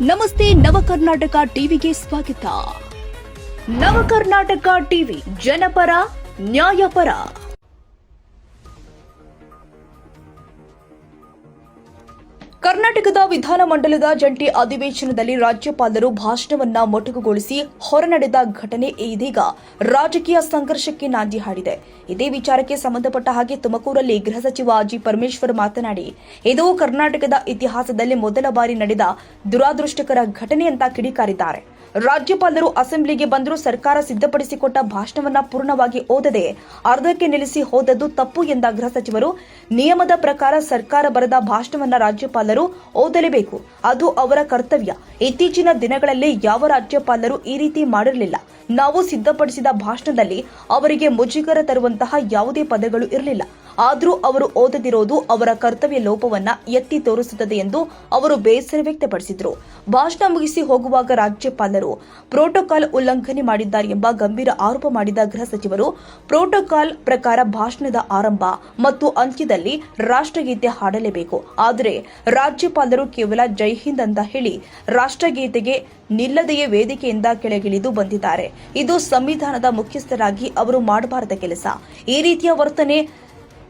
ನಮಸ್ತೆ ನವಕರ್ನಾಟಕ ಟಿವಿಗೆ ಸ್ವಾಗತ. ನವಕರ್ನಾಟಕ ಟಿವಿ ಜನಪರ ನ್ಯಾಯಪರ. ಕರ್ನಾಟಕದ ವಿಧಾನಮಂಡಲದ ಜಂಟಿ ಅಧಿವೇಶನದಲ್ಲಿ ರಾಜ್ಯಪಾಲರು ಭಾಷಣವನ್ನ ಮೊಟಕುಗೊಳಿಸಿ ಹೊರನಡೆದ ಘಟನೆ ಇದೀಗ ರಾಜಕೀಯ ಸಂಘರ್ಷಕ್ಕೆ ನಾಂದಿ ಹಾಡಿದೆ. ಇದೇ ವಿಚಾರಕ್ಕೆ ಸಂಬಂಧಪಟ್ಟ ಹಾಗೆ ತುಮಕೂರಲ್ಲಿ ಗೃಹ ಸಚಿವ ಜಿ ಪರಮೇಶ್ವರ್ ಮಾತನಾಡಿ, ಇದು ಕರ್ನಾಟಕದ ಇತಿಹಾಸದಲ್ಲಿ ಮೊದಲ ಬಾರಿ ನಡೆದ ದುರಾದೃಷ್ಟಕರ ಘಟನೆ ಅಂತ ಕಿಡಿಕಾರಿದ್ದಾರೆ. ರಾಜ್ಯಪಾಲರು ಅಸೆಂಬ್ಲಿಗೆ ಬಂದರೂ ಸರ್ಕಾರ ಸಿದ್ಧಪಡಿಸಿಕೊಟ್ಟ ಭಾಷಣವನ್ನ ಪೂರ್ಣವಾಗಿ ಓದದೆ ಅರ್ಧಕ್ಕೆ ನಿಲ್ಲಿಸಿ ಹೋದದ್ದು ತಪ್ಪು ಎಂದ ಗೃಹ ಸಚಿವರು, ನಿಯಮದ ಪ್ರಕಾರ ಸರ್ಕಾರ ಬರೆದ ಭಾಷಣವನ್ನ ರಾಜ್ಯಪಾಲರು ಓದಲೇಬೇಕು. ಅದು ಅವರ ಕರ್ತವ್ಯ. ಇತ್ತೀಚಿನ ದಿನಗಳಲ್ಲಿ ಯಾವ ರಾಜ್ಯಪಾಲರು ಈ ರೀತಿ ಮಾಡಿರಲಿಲ್ಲ. ನಾವು ಸಿದ್ಧಪಡಿಸಿದ ಭಾಷಣದಲ್ಲಿ ಅವರಿಗೆ ಮುಜುಗರ ತರುವಂತಹ ಯಾವುದೇ ಪದಗಳು ಇರಲಿಲ್ಲ. ಆದರೂ ಅವರು ಓದದಿರೋದು ಅವರ ಕರ್ತವ್ಯ ಲೋಪವನ್ನ ಎತ್ತಿ ತೋರಿಸುತ್ತದೆ ಎಂದು ಅವರು ಬೇಸರ ವ್ಯಕ್ತಪಡಿಸಿದರು. ಭಾಷಣ ಮುಗಿಸಿ ಹೋಗುವಾಗ ರಾಜ್ಯಪಾಲರು ಪ್ರೋಟೋಕಾಲ್ ಉಲ್ಲಂಘನೆ ಮಾಡಿದ್ದಾರೆ ಎಂಬ ಗಂಭೀರ ಆರೋಪ ಮಾಡಿದ ಗೃಹ ಸಚಿವರು, ಪ್ರೋಟೋಕಾಲ್ ಪ್ರಕಾರ ಭಾಷಣದ ಆರಂಭ ಮತ್ತು ಅಂತ್ಯದಲ್ಲಿ ರಾಷ್ಟ್ರಗೀತೆ ಹಾಡಲೇಬೇಕು. ಆದರೆ ರಾಜ್ಯಪಾಲರು ಕೇವಲ ಜೈ ಹಿಂದ್ ಅಂತ ಹೇಳಿ ರಾಷ್ಟ್ರಗೀತೆಗೆ ನಿಲ್ಲದೆಯೇ ವೇದಿಕೆಯಿಂದ ಕೆಳಗಿಳಿದು ಬಂದಿದ್ದಾರೆ. ಇದು ಸಂವಿಧಾನದ ಮುಖ್ಯಸ್ಥರಾಗಿ ಅವರು ಮಾಡಬಾರದ ಕೆಲಸ. ಈ ರೀತಿಯ ವರ್ತನೆ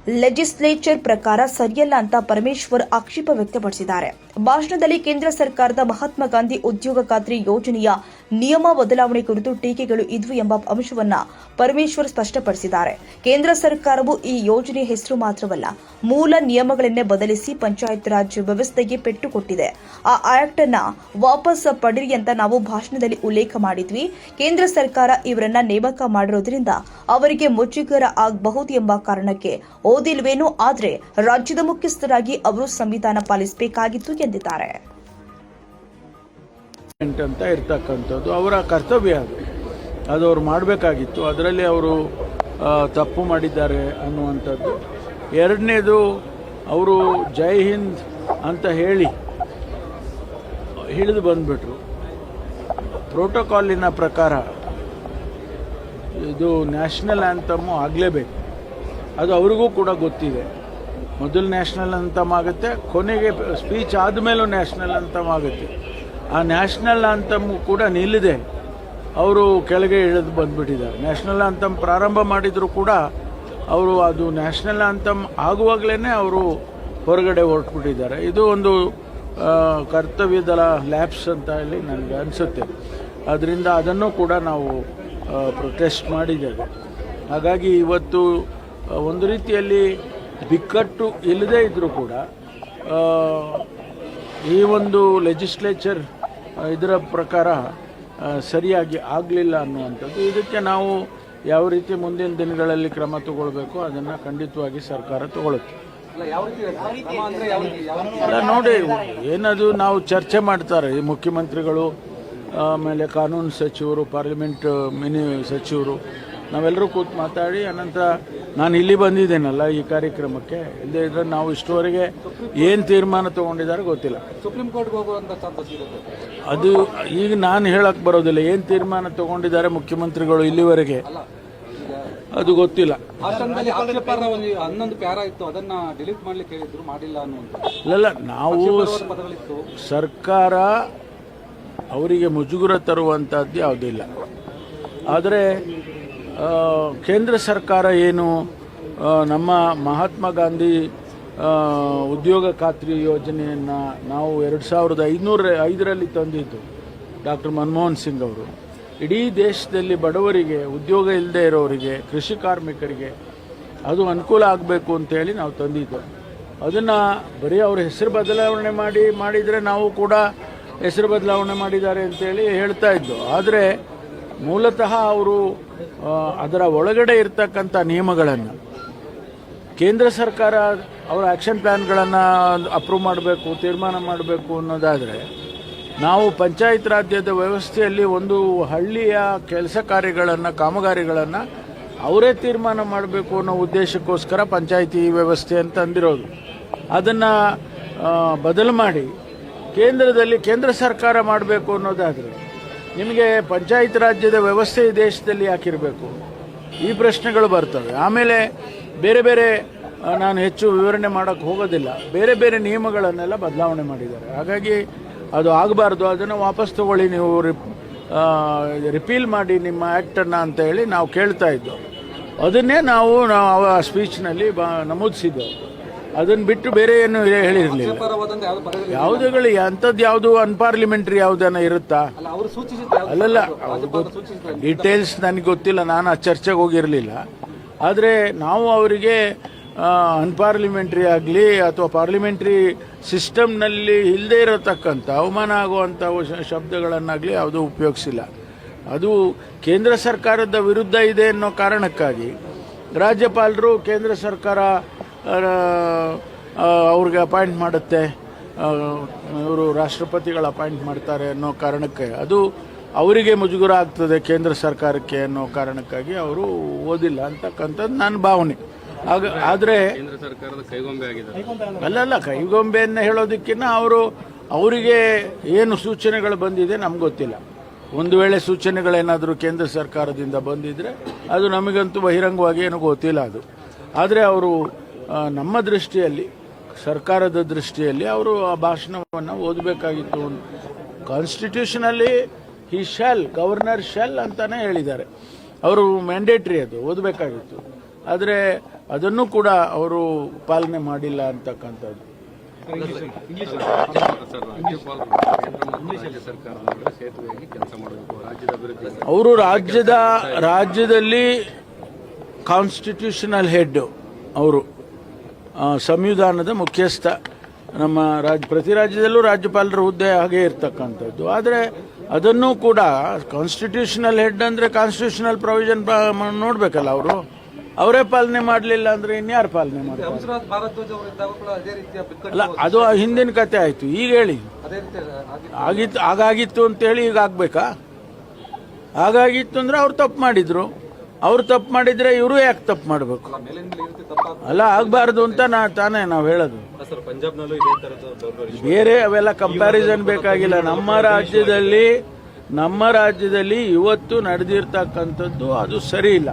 ಲೆಜಿಸ್ಲೇಚರ್ ಪ್ರಕಾರ ಸರಿಯಲ್ಲ ಅಂತ ಪರಮೇಶ್ವರ್ ಆಕ್ಷೇಪ ವ್ಯಕ್ತಪಡಿಸಿದ್ದಾರೆ. ಭಾಷಣದಲ್ಲಿ ಕೇಂದ್ರ ಸರ್ಕಾರದ ಮಹಾತ್ಮ ಗಾಂಧಿ ಉದ್ಯೋಗ ಖಾತ್ರಿ ಯೋಜನೆಯ ನಿಯಮ ಬದಲಾವಣೆ ಕುರಿತು ಟೀಕೆಗಳು ಇದ್ವು ಎಂಬ ಅಂಶವನ್ನ ಪರಮೇಶ್ವರ್ ಸ್ಪಷ್ಟಪಡಿಸಿದ್ದಾರೆ. ಕೇಂದ್ರ ಸರ್ಕಾರವು ಈ ಯೋಜನೆ ಹೆಸರು ಮಾತ್ರವಲ್ಲ, ಮೂಲ ನಿಯಮಗಳನ್ನೇ ಬದಲಿಸಿ ಪಂಚಾಯತ್ ರಾಜ್ ವ್ಯವಸ್ಥೆಗೆ ಪೆಟ್ಟು ಕೊಟ್ಟಿದೆ ಆ ಆಕ್ಟ್ ಅನ್ನ ವಾಪಸ್ ಪಡಿರಿ ಅಂತ ನಾವು ಭಾಷಣದಲ್ಲಿ ಉಲ್ಲೇಖ ಮಾಡಿದ್ವಿ. ಕೇಂದ್ರ ಸರ್ಕಾರ ಇವರನ್ನ ನೇಮಕ ಮಾಡಿರೋದ್ರಿಂದ ಅವರಿಗೆ ಮುಜುಗರ ಆಗಬಹುದು ಎಂಬ ಕಾರಣಕ್ಕೆ ಓದಿಲ್ವೇನೋ ಆದರೆ ರಾಜ್ಯದ ಮುಖ್ಯಸ್ಥರಾಗಿ ಅವರು ಸಂವಿಧಾನ ಪಾಲಿಸಬೇಕಾಗಿತ್ತು ಎಂದಿದ್ದಾರೆ. ಅಂತ ಇರ್ತಕ್ಕಂಥದ್ದು ಅವರ ಕರ್ತವ್ಯ ಅದು. ಅದು ಅವ್ರು ಮಾಡಬೇಕಾಗಿತ್ತು. ಅದರಲ್ಲಿ ಅವರು ತಪ್ಪು ಮಾಡಿದ್ದಾರೆ ಅನ್ನುವಂಥದ್ದು. ಎರಡನೇದು ಅವರು ಜೈ ಹಿಂದ್ ಅಂತ ಹೇಳಿ ಹಿಡಿದು ಬಂದ್ಬಿಟ್ರು. ಪ್ರೋಟೋಕಾಲಿನ ಪ್ರಕಾರ ಇದು ನ್ಯಾಷನಲ್ ಆ್ಯಂಥಮ್ಮು ಆಗಲೇಬೇಕು. ಅದು ಅವ್ರಿಗೂ ಕೂಡ ಗೊತ್ತಿದೆ. ಮೊದಲು ನ್ಯಾಷನಲ್ ಅಂತಮ್ ಆಗುತ್ತೆ, ಕೊನೆಗೆ ಸ್ಪೀಚ್ ಆದಮೇಲೂ ನ್ಯಾಷನಲ್ ಅಂತಮ್ ಆಗುತ್ತೆ. ಆ ನ್ಯಾಷನಲ್ ಅಂತಮ್ ಕೂಡ ನಿಲ್ಲದೆ. ಅವರು ಕೆಳಗೆ ಇಳಿದು ಬಂದುಬಿಟ್ಟಿದ್ದಾರೆ. ನ್ಯಾಷನಲ್ ಅಂತಮ್ ಪ್ರಾರಂಭ ಮಾಡಿದರೂ ಕೂಡ ಅವರು ಅದು ನ್ಯಾಷನಲ್ ಅಂತಮ್ ಆಗುವಾಗಲೇ ಅವರು ಹೊರಗಡೆ ಹೊರಟ್ಬಿಟ್ಟಿದ್ದಾರೆ. ಇದು ಒಂದು ಕರ್ತವ್ಯದ ಲ್ಯಾಬ್ಸ್ ಅಂತ ಹೇಳಿ ನನಗೆ ಅನಿಸುತ್ತೆ. ಅದರಿಂದ ಅದನ್ನು ಕೂಡ ನಾವು ಪ್ರೊಟೆಸ್ಟ್ ಮಾಡಿದ್ದೇವೆ. ಹಾಗಾಗಿ ಇವತ್ತು ಒಂದು ರೀತಿಯಲ್ಲಿ ಬಿಕ್ಕಟ್ಟು ಇಲ್ಲದೇ ಇದ್ದರೂ ಕೂಡ ಈ ಒಂದು ಲೆಜಿಸ್ಲೇಚರ್ ಇದರ ಪ್ರಕಾರ ಸರಿಯಾಗಿ ಆಗಲಿಲ್ಲ ಅನ್ನುವಂಥದ್ದು. ಇದಕ್ಕೆ ನಾವು ಯಾವ ರೀತಿ ಮುಂದಿನ ದಿನಗಳಲ್ಲಿ ಕ್ರಮ ತಗೊಳ್ಬೇಕು ಅದನ್ನು ಖಂಡಿತವಾಗಿ ಸರ್ಕಾರ ತಗೊಳುತ್ತೆ. ಅಲ್ಲ, ನೋಡಿ, ಏನದು ನಾವು ಚರ್ಚೆ ಮಾಡ್ತಾರೆ, ಈ ಮುಖ್ಯಮಂತ್ರಿಗಳು, ಆಮೇಲೆ ಕಾನೂನು ಸಚಿವರು, ಪಾರ್ಲಿಮೆಂಟ್ ಮಿನಿ ಸಚಿವರು ನಾವೆಲ್ಲರೂ ಕೂತು ಮಾತಾಡಿ ಅನಂತರ ನಾನು ಇಲ್ಲಿ ಬಂದಿದ್ದೇನಲ್ಲ ಈ ಕಾರ್ಯಕ್ರಮಕ್ಕೆ? ಇಲ್ಲದೇ ಇದ್ರೆ ನಾವು ಇಷ್ಟುವರೆಗೆ ಏನು ತೀರ್ಮಾನ ತಗೊಂಡಿದ್ದಾರೆ ಗೊತ್ತಿಲ್ಲ. ಸುಪ್ರೀಂ ಕೋರ್ಟ್ಗೆ ಅದು ಈಗ ನಾನು ಹೇಳಕ್ಕೆ ಬರೋದಿಲ್ಲ. ಏನು ತೀರ್ಮಾನ ತಗೊಂಡಿದ್ದಾರೆ ಮುಖ್ಯಮಂತ್ರಿಗಳು ಇಲ್ಲಿವರೆಗೆ? ಅದು ಗೊತ್ತಿಲ್ಲ. ಇಲ್ಲ ಆಕ್ಷೇಪಾರ್ಹ ಒಂದು ಹನ್ನೊಂದು ಪ್ಯಾರ ಇತ್ತು. ಅದನ್ನ ಡಿಲೀಟ್ ಮಾಡ್ಲಿಕ್ಕೆ ಹೇಳಿದ್ರು ಮಾಡಿಲ್ಲ ಅನ್ನುವಂತ. ಅಲ್ಲಲ್ಲ ನಾವು ಸರ್ಕಾರ ಅವರಿಗೆ ಮುಜುಗುರ ತರುವಂಥದ್ದು ಯಾವುದಿಲ್ಲ ಆದರೆ ಕೇಂದ್ರ ಸರ್ಕಾರ ಏನು ನಮ್ಮ ಮಹಾತ್ಮ ಗಾಂಧಿ ಉದ್ಯೋಗ ಖಾತ್ರಿ ಯೋಜನೆಯನ್ನು ನಾವು ಎರಡು ಸಾವಿರದ ಐನೂರ ಐದರಲ್ಲಿ ತಂದಿದ್ದು, ಡಾಕ್ಟರ್ ಮನಮೋಹನ್ ಸಿಂಗ್ ಅವರು. ಇಡೀ ದೇಶದಲ್ಲಿ ಬಡವರಿಗೆ, ಉದ್ಯೋಗ ಇಲ್ಲದೆ ಇರೋರಿಗೆ, ಕೃಷಿ ಕಾರ್ಮಿಕರಿಗೆ ಅದು ಅನುಕೂಲ ಆಗಬೇಕು ಅಂತೇಳಿ ನಾವು ತಂದಿದ್ದು. ಅದನ್ನು ಬರೀ ಅವ್ರ ಹೆಸರು ಬದಲಾವಣೆ ಮಾಡಿ, ಮಾಡಿದರೆ ನಾವು ಕೂಡ ಹೆಸರು ಬದಲಾವಣೆ ಮಾಡಿದ್ದಾರೆ ಅಂತೇಳಿ ಹೇಳ್ತಾ ಇದ್ದು. ಆದರೆ ಮೂಲತಃ ಅವರು ಅದರ ಒಳಗಡೆ ಇರ್ತಕ್ಕಂಥ ನಿಯಮಗಳನ್ನು, ಕೇಂದ್ರ ಸರ್ಕಾರ ಅವರ ಆ್ಯಕ್ಷನ್ ಪ್ಲ್ಯಾನ್ಗಳನ್ನು ಅಪ್ರೂವ್ ಮಾಡಬೇಕು, ತೀರ್ಮಾನ ಮಾಡಬೇಕು ಅನ್ನೋದಾದರೆ, ನಾವು ಪಂಚಾಯತ್ ರಾಜ್ಯದ ವ್ಯವಸ್ಥೆಯಲ್ಲಿ ಒಂದು ಹಳ್ಳಿಯ ಕೆಲಸ ಕಾರ್ಯಗಳನ್ನು, ಕಾಮಗಾರಿಗಳನ್ನು ಅವರೇ ತೀರ್ಮಾನ ಮಾಡಬೇಕು ಅನ್ನೋ ಉದ್ದೇಶಕ್ಕೋಸ್ಕರ ಪಂಚಾಯಿತಿ ವ್ಯವಸ್ಥೆ ಅಂತ ಅಂದಿರೋದು. ಅದನ್ನು ಬದಲು ಮಾಡಿ ಕೇಂದ್ರದಲ್ಲಿ ಕೇಂದ್ರ ಸರ್ಕಾರ ಮಾಡಬೇಕು ಅನ್ನೋದಾದರೆ ನಿಮಗೆ ಪಂಚಾಯತ್ ರಾಜ್ಯದ ವ್ಯವಸ್ಥೆ ದೇಶದಲ್ಲಿ ಯಾಕಿರಬೇಕು? ಈ ಪ್ರಶ್ನೆಗಳು ಬರ್ತವೆ. ಆಮೇಲೆ ಬೇರೆ ಬೇರೆ ನಾನು ಹೆಚ್ಚು ವಿವರಣೆ ಮಾಡೋಕ್ಕೆ ಹೋಗೋದಿಲ್ಲ. ಬೇರೆ ಬೇರೆ ನಿಯಮಗಳನ್ನೆಲ್ಲ ಬದಲಾವಣೆ ಮಾಡಿದ್ದಾರೆ. ಹಾಗಾಗಿ ಅದು ಆಗಬಾರ್ದು. ಅದನ್ನು ವಾಪಸ್ ತಗೊಳ್ಳಿ. ನೀವು ರಿಪ್ ರಿಪೀಲ್ ಮಾಡಿ ನಿಮ್ಮ ಆ್ಯಕ್ಟನ್ನು ಅಂತ ಹೇಳಿ ನಾವು ಕೇಳ್ತಾ ಇದ್ದೋ. ಅದನ್ನೇ ನಾವು ನಾವು ಆ ಸ್ಪೀಚ್ನಲ್ಲಿ ಬ ನಮೂದಿಸಿದ್ದೆವು ಅದನ್ನು ಬಿಟ್ಟು ಬೇರೆ ಏನು ಹೇಳಿರಲಿಲ್ಲ. ಯಾವುದೇಗಳು ಯಾವ್ದು ಯಾವುದುಗಳು ಅಂಥದ್ದು ಯಾವುದು ಅನ್ಪಾರ್ಲಿಮೆಂಟ್ರಿ ಯಾವುದನ್ನ ಇರುತ್ತಾ? ಅಲ್ಲಲ್ಲ ಡೀಟೇಲ್ಸ್ ನನಗೆ ಗೊತ್ತಿಲ್ಲ ನಾನು ಆ ಚರ್ಚೆಗೆ ಹೋಗಿರಲಿಲ್ಲ. ಆದರೆ ನಾವು ಅವರಿಗೆ ಅನ್ಪಾರ್ಲಿಮೆಂಟ್ರಿ ಆಗಲಿ ಅಥವಾ ಪಾರ್ಲಿಮೆಂಟ್ರಿ ಸಿಸ್ಟಮ್ನಲ್ಲಿ ಇಲ್ಲದೇ ಇರತಕ್ಕಂಥ ಅವಮಾನ ಆಗುವಂಥ ಶಬ್ದಗಳನ್ನಾಗಲಿ ಯಾವುದೂ ಉಪಯೋಗಿಸಿಲ್ಲ. ಅದು ಕೇಂದ್ರ ಸರ್ಕಾರದ ವಿರುದ್ಧ ಇದೆ ಅನ್ನೋ ಕಾರಣಕ್ಕಾಗಿ ರಾಜ್ಯಪಾಲರು ಕೇಂದ್ರ ಸರ್ಕಾರ ಅವ್ರಿಗೆ ಅಪಾಯಿಂಟ್ ಮಾಡುತ್ತೆ. ಇವರು ರಾಷ್ಟ್ರಪತಿಗಳು ಅಪಾಯಿಂಟ್ ಮಾಡ್ತಾರೆ ಅನ್ನೋ ಕಾರಣಕ್ಕೆ. ಅದು ಅವರಿಗೆ ಮುಜುಗರ ಆಗ್ತದೆ ಕೇಂದ್ರ ಸರ್ಕಾರಕ್ಕೆ ಅನ್ನೋ ಕಾರಣಕ್ಕಾಗಿ ಅವರು ಓದಿಲ್ಲ ಅಂತಕ್ಕಂಥದ್ದು ನನ್ನ ಭಾವನೆ. ಆಗ ಆದರೆ ಅಲ್ಲಲ್ಲ ಕೈಗೊಂಬೆಯನ್ನು ಹೇಳೋದಕ್ಕಿಂತ ಅವರು ಅವರಿಗೆ ಏನು ಸೂಚನೆಗಳು ಬಂದಿದೆ ನಮ್ಗೆ ಗೊತ್ತಿಲ್ಲ. ಒಂದು ವೇಳೆ ಸೂಚನೆಗಳೇನಾದರೂ ಕೇಂದ್ರ ಸರ್ಕಾರದಿಂದ ಬಂದಿದ್ರೆ ಅದು ನಮಗಂತೂ ಬಹಿರಂಗವಾಗಿ ಏನೂ ಗೊತ್ತಿಲ್ಲ ಅದು. ಆದರೆ ಅವರು ನಮ್ಮ ದೃಷ್ಟಿಯಲ್ಲಿ, ಸರ್ಕಾರದ ದೃಷ್ಟಿಯಲ್ಲಿ ಅವರು ಆ ಭಾಷಣವನ್ನು ಓದಬೇಕಾಗಿತ್ತು. ಕಾನ್ಸ್ಟಿಟ್ಯೂಷನಲ್ಲಿ ಹಿ ಶೆಲ್ ಗವರ್ನರ್ ಶೆಲ್ ಅಂತಾನೆ ಹೇಳಿದ್ದಾರೆ. ಅವರು ಮ್ಯಾಂಡೇಟ್ರಿ ಅದು, ಓದಬೇಕಾಗಿತ್ತು. ಆದರೆ ಅದನ್ನು ಕೂಡ ಅವರು ಪಾಲನೆ ಮಾಡಿಲ್ಲ ಅಂತಕ್ಕಂಥದ್ದು. ಅವರು ರಾಜ್ಯದ, ರಾಜ್ಯದಲ್ಲಿ ಕಾನ್ಸ್ಟಿಟ್ಯೂಷನಲ್ ಹೆಡ್ ಅವರು. ಸಂವಿಧಾನದ ಮುಖ್ಯಸ್ಥ ನಮ್ಮ ರಾಜ್ ಪ್ರತಿ ರಾಜ್ಯದಲ್ಲೂ ರಾಜ್ಯಪಾಲರ ಹುದ್ದೆ ಹಾಗೆ ಇರ್ತಕ್ಕಂಥದ್ದು. ಆದರೆ ಅದನ್ನು ಕೂಡ ಕಾನ್ಸ್ಟಿಟ್ಯೂಷನಲ್ ಹೆಡ್ ಅಂದರೆ ಕಾನ್ಸ್ಟಿಟ್ಯೂಷನಲ್ ಪ್ರೊವಿಷನ್ ನೋಡಬೇಕಲ್ಲ ಅವರು. ಅವರೇ ಪಾಲನೆ ಮಾಡಲಿಲ್ಲ ಅಂದರೆ ಇನ್ಯಾರು ಪಾಲನೆ ಮಾಡ್ತಾರೆ? ಅಲ್ಲ ಅದು ಹಿಂದಿನ ಕತೆ ಆಯಿತು. ಈಗ ಹೇಳಿ. ಆಗಿತ್ತು. ಆಗಾಗಿತ್ತು ಅಂತೇಳಿ ಈಗ ಆಗಬೇಕಾ? ಹಾಗಾಗಿತ್ತು ಅಂದರೆ ಅವ್ರು ತಪ್ಪು ಮಾಡಿದ್ರು. ಅವ್ರು ತಪ್ಪು ಮಾಡಿದ್ರೆ ಇವರು ಯಾಕೆ ತಪ್ಪು ಮಾಡಬೇಕು? ಅಲ್ಲ ಆಗಬಾರ್ದು ಅಂತ ನಾ ತಾನೇ ನಾವು ಹೇಳೋದು. ಬೇರೆ ಅವೆಲ್ಲ ಕಂಪ್ಯಾರಿಸನ್ ಬೇಕಾಗಿಲ್ಲ. ನಮ್ಮ ರಾಜ್ಯದಲ್ಲಿ ನಮ್ಮ ರಾಜ್ಯದಲ್ಲಿ ಇವತ್ತು ನಡೆದಿರ್ತಕ್ಕಂಥದ್ದು ಅದು ಸರಿ ಇಲ್ಲ.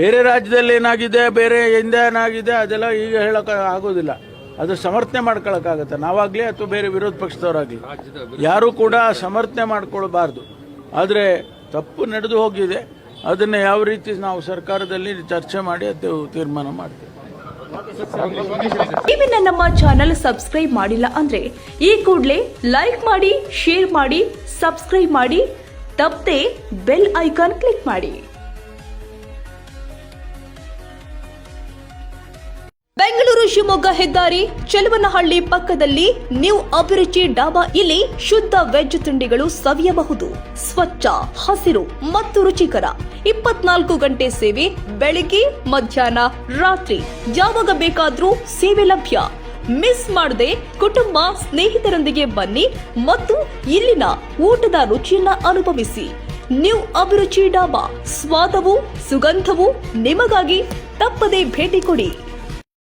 ಬೇರೆ ರಾಜ್ಯದಲ್ಲಿ ಏನಾಗಿದೆ ಬೇರೆ ಹಿಂದೆ ಏನಾಗಿದೆ ಅದೆಲ್ಲ ಈಗ ಹೇಳಕ್ ಆಗೋದಿಲ್ಲ. ಅದು ಸಮರ್ಥನೆ ಮಾಡ್ಕೊಳಕ್ಕಾಗತ್ತೆ. ನಾವಾಗ್ಲಿ ಅಥವಾ ಬೇರೆ ವಿರೋಧ ಪಕ್ಷದವರಾಗ್ಲಿ ಯಾರು ಕೂಡ ಸಮರ್ಥನೆ ಮಾಡ್ಕೊಳ್ಬಾರ್ದು. ಆದರೆ ತಪ್ಪು ನಡೆದು ಹೋಗಿದೆ. ಅದನ್ನು ಯಾವ ರೀತಿ ನಾವು ಸರ್ಕಾರದಲ್ಲಿ ಚರ್ಚೆ ಮಾಡಿ ಅದು ತೀರ್ಮಾನ ಮಾಡ್ತೇವೆ. ನೀವಿನ್ನ ನಮ್ಮ ಚಾನೆಲ್ ಸಬ್ಸ್ಕ್ರೈಬ್ ಮಾಡಿಲ್ಲ ಅಂದ್ರೆ ಈ ಕೂಡಲೇ ಲೈಕ್ ಮಾಡಿ ಶೇರ್ ಮಾಡಿ ಸಬ್ಸ್ಕ್ರೈಬ್ ಮಾಡಿ, ತಪ್ಪದೆ ಬೆಲ್ ಐಕಾನ್ ಕ್ಲಿಕ್ ಮಾಡಿ. ಶಿವಮೊಗ್ಗ ಹೆದ್ದಾರಿ ಚೆಲುವನಹಳ್ಳಿ ಪಕ್ಕದಲ್ಲಿ ನ್ಯೂ ಅಭಿರುಚಿ ಡಾಬಾ. ಇಲ್ಲಿ ಶುದ್ಧ ವೆಜ್ ತಿಂಡಿಗಳು ಸವಿಯಬಹುದು. ಸ್ವಚ್ಛ, ಹಸಿರು ಮತ್ತು ರುಚಿಕರ. ಇಪ್ಪತ್ನಾಲ್ಕು ಗಂಟೆ ಸೇವೆ ಬೆಳಿಗ್ಗೆ, ಮಧ್ಯಾಹ್ನ, ರಾತ್ರಿ. ಯಾವಾಗ ಬೇಕಾದ್ರೂ ಸೇವೆ ಲಭ್ಯ. ಮಿಸ್ ಮಾಡದೆ ಕುಟುಂಬ ಸ್ನೇಹಿತರೊಂದಿಗೆ ಬನ್ನಿ ಮತ್ತು ಇಲ್ಲಿನ ಊಟದ ರುಚಿಯನ್ನ ಅನುಭವಿಸಿ. ನ್ಯೂ ಅಭಿರುಚಿ ಡಾಬಾ. ಸ್ವಾದವು, ಸುಗಂಧವು ನಿಮಗಾಗಿ ತಪ್ಪದೇ ಭೇಟಿ ಕೊಡಿ.